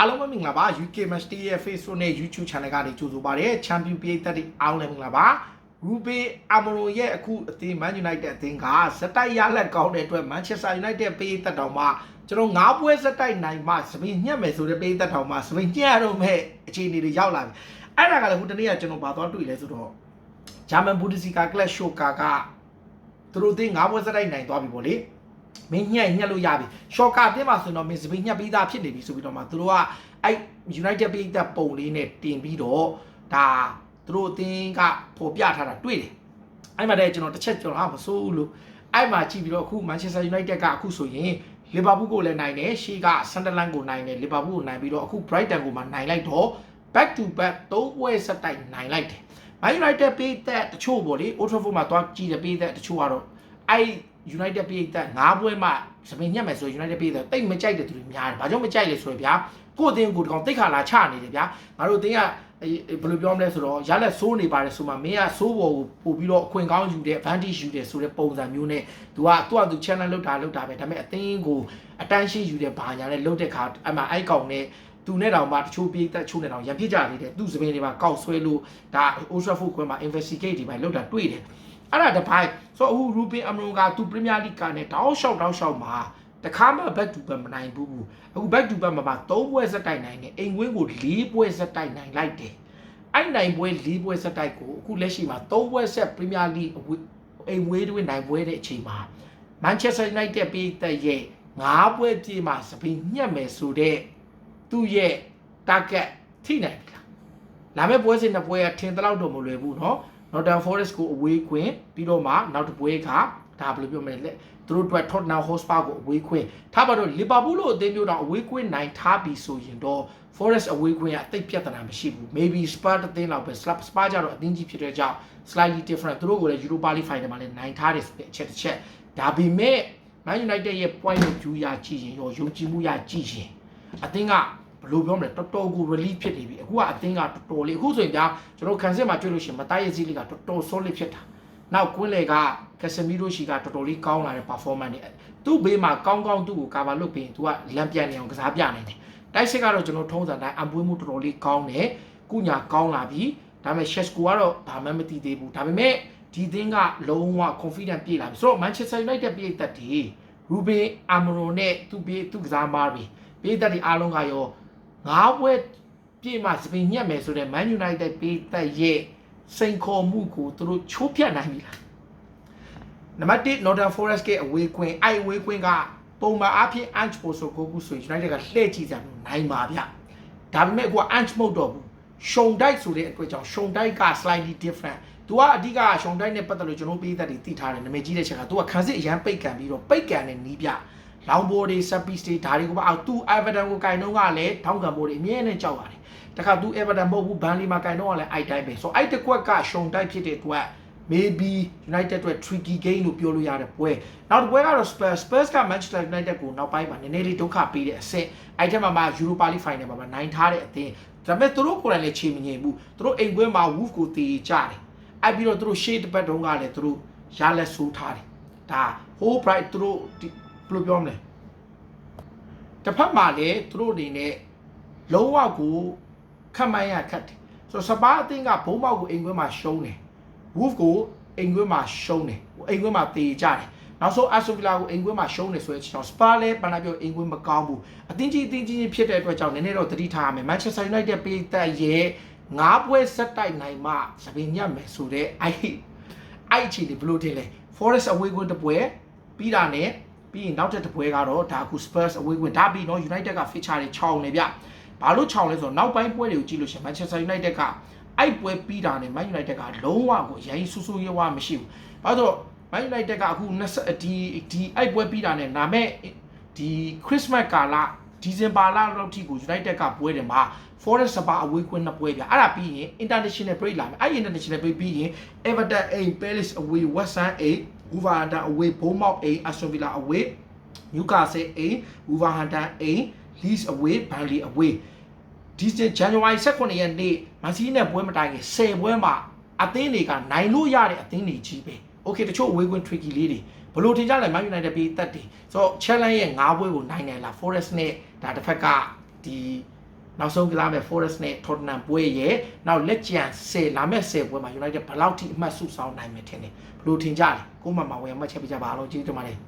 အားလုံးပဲမင်္ဂလာပါ UK Match Day ရဲ့ Facebook နဲ့ YouTube Channel ကနေကြိုဆိုပါရစေ Champion ပြည်သက်တွေအားလုံးလည်းမင်္ဂလာပါ Ruben Amorim ရဲ့အခုအသင်း Man United အသင်းကဇက်တိုက်ရလက်ကောင်းတဲ့အတွက် Manchester United ပြည်သက်တော်မှာကျွန်တော်၅ပွဲဇက်တိုက်နိုင်မှစပင်းညှက်မယ်ဆိုတဲ့ပြည်သက်တော်မှာစပင်းညှက်ရတော့မဲ့အခြေအနေတွေရောက်လာပြီအဲ့ဒါကလည်းဟိုတနေ့ကကျွန်တော်ဗာသွားတွေ့လဲဆိုတော့ German Bundesliga Clash Shocker ကသူတို့အသင်း၅ပွဲဇက်တိုက်နိုင်သွားပြီပေါ့လေ မင်းညက်ညက်လို့ရပြီရှော့ကာအတင်းမှာဆိုတော့မင်းစပင်းညက်ပြီးသားဖြစ်နေပြီဆိုပြီးတော့မှသူတို့ကအဲ့ United ပြည်သက်ပုံလေးနဲ့တင်ပြီးတော့ဒါသူတို့အတင်းကပေါ်ပြထားတာတွေ့တယ်အဲ့မှာတည်းကျွန်တော်တစ်ချက်ကျွန်တော်ဟာမစိုးဘူးလို့အဲ့မှာကြည့်ပြီးတော့အခု Manchester United ကအခုဆိုရင်လီဗာပူးကိုလည်းနိုင်တယ်ရှေ့ကဆန်ဒလန်ကိုနိုင်တယ်လီဗာပူးကိုနိုင်ပြီးတော့အခု Brighton ကိုမှနိုင်လိုက်တော့ back to back ၃ပွဲဆက်တိုက်နိုင်လိုက်တယ် Man United ပြည်သက်တချို့ပေါ့လေ Old Trafford မှာသွားကြည့်တယ်ပြည်သက်တချို့ကတော့အဲ့ United ပြည်သက်၅ပွဲမှစပင်ညက်မယ်ဆို United ပြည်သက်တိတ်မကြိုက်တဲ့သူတွေများတယ်။ဘာကြောင့်မကြိုက်လဲဆိုရင်ဗျာကိုယ့်အတင်းကိုတကောင်တိတ်ခါလာချနေတယ်ဗျာ။ငါတို့အတင်းကအေးဘယ်လိုပြောမလဲဆိုတော့ရလက်ဆိုးနေပါတယ်ဆိုမှမင်းကဆိုးပေါ်ကိုပို့ပြီးတော့အခွင့်ကောင်းယူတဲ့ advantage ယူတယ်ဆိုတဲ့ပုံစံမျိုးနဲ့ तू ကသူ့အတူ channel လောက်တာလောက်တာပဲဒါပေမဲ့အတင်းကို attention ယူတဲ့ဘာညာနဲ့လောက်တဲ့ခါအမှအဲ့ကောင်နဲ့သူနဲ့တောင်မှတချို့ပြေးသက်ချို့နဲ့တောင်ရံဖြစ်ကြသေးတယ်သူ့စပင်းတွေမှာကောက်ဆွဲလို့ဒါ Old Trafford ကွင်းမှာ investigate တွေပဲလောက်တာတွေ့တယ် အဲ့ဒါတစ်ပိုင်းဆိုတော့အခု Ruben Amorim ကသူ Premier League ကနေတောက်လျှောက်တောက်လျှောက်မှာတခါမှ back to back မနိုင်ဘူးဘူးအခု back to back မှာမှာ3ပွဲစက်တိုက်နိုင်တယ်အိမ်ဝင်းကို4ပွဲစက်တိုက်နိုင်လိုက်တယ်အဲ့နိုင်ပွဲ4ပွဲစက်တိုက်ကိုအခုလက်ရှိမှာ3ပွဲဆက် Premier League အိမ်ဝေးတွေနိုင်ပွဲတဲ့အချိန်မှာ Manchester United ပြည်သက်ရဲ့၅ပွဲပြည့်မှာစပင်းညက်မယ်ဆိုတဲ့သူ့ရဲ့ target ထိနိုင်ပြီလားလာမယ့်ပွဲစဉ်နှစ်ပွဲကထင်တလောက်တော့မလွယ်ဘူးเนาะ Nottingham Forest ကိုအဝေးခွင့်ပြီးတော့မှနောက်တစ်ပွဲကဒါဘယ်လိုပြောမလဲသူတို့အတွက် Tottenham Hotspur ကိုအဝေးခွင့်ထားပါတော့ Liverpool လို့အသင်းမျိုးတော့အဝေးခွင့်နိုင်ထားပြီဆိုရင်တော့ Forest အဝေးခွင့်ကအသိပြဿနာမရှိဘူး maybe Spurs တစ်သင်းလောက်ပဲ Spurs ကြတော့အသင်းကြီးဖြစ်တဲ့ကြောင့် slightly different သူတို့ကိုလည်း Europa League final မှာလည်းနိုင်ထားတယ်ဆိုတဲ့အချက်တစ်ချက်ဒါပေမဲ့ Man United ရဲ့ point of view ရကြည့်ရင်ရောယုံကြည်မှုရကြည့်ရင်အသင်းကဘယ် လိုပြောမလဲတော်တော်ကို relief ဖြစ်နေပြီအခုကအသင်းကတော်တော်လေးအခုဆိုရင်ကြာကျွန်တော်ခံစစ်မှာတွေ့လို့ရှိရင်မတိုက်ရစီးလေးကတော်တော် solid ဖြစ်တာနောက်ကွင်းလေကကက်ဆမီရိုရှိကတော်တော်လေးကောင်းလာတဲ့ performance တွေသူ့ဘေးမှာကောင်းကောင်းသူ့ကို cover လုပ်ပြီးရင် तू ကလမ်းပြန်နေအောင်ကစားပြနိုင်တယ်တိုက်စစ်ကတော့ကျွန်တော်ထုံးစံတိုင်းအံပွေးမှုတော်တော်လေးကောင်းတယ်ကုညာကောင်းလာပြီဒါပေမဲ့ Sheshko ကတော့ဘာမှမသိသေးဘူးဒါပေမဲ့ဒီသင်းကလုံးဝ confident ပြေးလာပြီဆိုတော့ Manchester United ပြေးသက်တည် Ruben Amorim နဲ့သူ့ပြေးသူ့ကစားမားပြီပြေးသက်ဒီအားလုံးကရော ငါးပွဲပြေးမှစပင်ညက်မယ်ဆိုတဲ့ Man United ပြေးသက်ရဲ့စိန်ခေါ်မှုကိုသူတို့ချိုးဖျက်နိုင်ပြီလားနံပါတ်1 Northern Forest ကအဝေးကွင်းအဲ့အဝေးကွင်းကပုံမှန်အားဖြင့် Ange Postecoglou ဆိုရင် United ကလှည့်ကြည့်ကြလို့နိုင်ပါဗျဒါပေမဲ့အခုက Ange မဟုတ်တော့ဘူးရှုံတိုက်ဆိုတဲ့အတွက်ကြောင့်ရှုံတိုက်က slightly different तू ကအဓိကရှုံတိုက်နဲ့ပတ်သက်လို့ကျွန်တော်ပေးသက်တွေသိထားတယ်နာမည်ကြီးတဲ့ချက်က तू ကခန်းစစ်အရန်ပိတ်ကန်ပြီးတော့ပိတ်ကန်နဲ့နီးပြ လောင်ဘော်တွေ set piece တွေဒါတွေကပါအောက် तू Everton ကိုကင်တော့ကလည်းထောင်းကန်ဘော်တွေအမြဲတမ်းကြောက်ရတယ်တခါ तू Everton မဟုတ်ဘူး Burnley မှာကင်တော့ကလည်းအိုက်တိုင်းပဲဆိုအဲ့တစ်ခွက်ကရှုံတိုက်ဖြစ်တဲ့အတွက် maybe United အတွက် tricky game လို့ပြောလို့ရတဲ့ပွဲနောက်တစ်ပွဲကတော့ Spurs Spurs က Manchester United ကိုနောက်ပိုင်းမှာနည်းနည်းလေးဒုက္ခပေးတဲ့အဆင့်အဲ့ထက်မှမှ Europa League Final မှာနိုင်ထားတဲ့အသင်းဒါပေမဲ့သူတို့ကိုယ်တိုင်လည်းချိန်မငြိမ်ဘူးသူတို့အိမ်ကွင်းမှာ Wolf ကိုတေကြတယ်အဲ့ပြီးတော့သူတို့ရှေ့တစ်ပတ်တုန်းကလည်းသူတို့ရလက်ဆိုးထားတယ်ဒါ whole bright သူတို့ ဘယ်လိုပြောမလဲတစ်ဖက်မှာလည်းသူတို့အနေနဲ့လုံးဝကိုခတ်မှန်းရခတ်တယ်ဆိုတော့စပါးအသင်းကဘုံပေါက်ကိုအိမ်ကွင်းမှာရှုံးတယ် Wolf ကိုအိမ်ကွင်းမှာရှုံးတယ်အိမ်ကွင်းမှာတေကြတယ်နောက်ဆုံး Aston Villa ကိုအိမ်ကွင်းမှာရှုံးနေဆိုတဲ့အချိန် Spa လဲပန်နာပြောအိမ်ကွင်းမကောင်းဘူးအသင်းကြီးအသင်းကြီးဖြစ်တဲ့အတွက်ကြောင့်နည်းနည်းတော့သတိထားရမယ် Manchester United ပေးတဲ့ရဲ့ငါးပွဲဆက်တိုက်နိုင်မှစပင်ညက်မယ်ဆိုတဲ့အဲ့အဲ့အချိန်လေးဘယ်လိုတင်လဲ Forest away ကွင်းတစ်ပွဲပြီးတာနဲ့ ပြီးရင်နောက်တစ်တစ်ပွဲကတော့ဒါအခု Spurs away ကွင်းဒါပြီးနော် United က feature တွေခြောင်နေဗျဘာလို့ခြောင်လဲဆိုတော့နောက်ပိုင်းပွဲတွေကိုကြည့်လို့ရှိရင် Manchester United ကအဲ့ပွဲပြီးတာနဲ့ Man United ကလုံးဝကိုရိုင်းဆူဆူရွားမရှိဘူးဘာလို့ Man United ကအခု20ဒီဒီအဲ့ပွဲပြီးတာနဲ့နာမဲ့ဒီ Christmas ကာလဒီဇင်ဘာလလောက်ထိကို United ကပွဲတယ်မှာ Forest စပါအဝေးကွင်းနှစ်ပွဲပြအဲ့ဒါပြီးရင် International break လာမယ်အဲ့ International break ပြီးရင် Everton A Palace away West Ham A Wolverhampton away Bournemouth A Aston Villa away Newcastle A Wolverhampton A Leeds away Burnley away ဒီဇင် January 18ရက်နေ့မန်စီးနဲ့ပွဲမတိုင်ခင်10ပွဲမှာအသင်းတွေကနိုင်လို့ရတဲ့အသင်းတွေကြီးပဲ။ Okay တချို့ away win tricky လေးတွေဘလို့ထင်ကြလဲ Man United ပြေးတက်တယ်။ဆိုတော့ challenge ရဲ့9ပွဲကိုနိုင်တယ်လား Forest နဲ့ဒါတစ်ဖက်ကဒီ နောက်ဆုံးကစားမဲ့ Forest နဲ့ Tottenham ပွဲရဲ့နောက်လက်ကျန်10လာမဲ့10ပွဲမှာ United ဘယ်လောက်ထိအမှတ်စုဆောင်နိုင်မယ်ထင်တယ်ဘယ်လိုထင်ကြလဲကိုမမဝင်မှတ်ချက်ပြကြပါအောင်ကျေးဇူးတင်ပါတယ်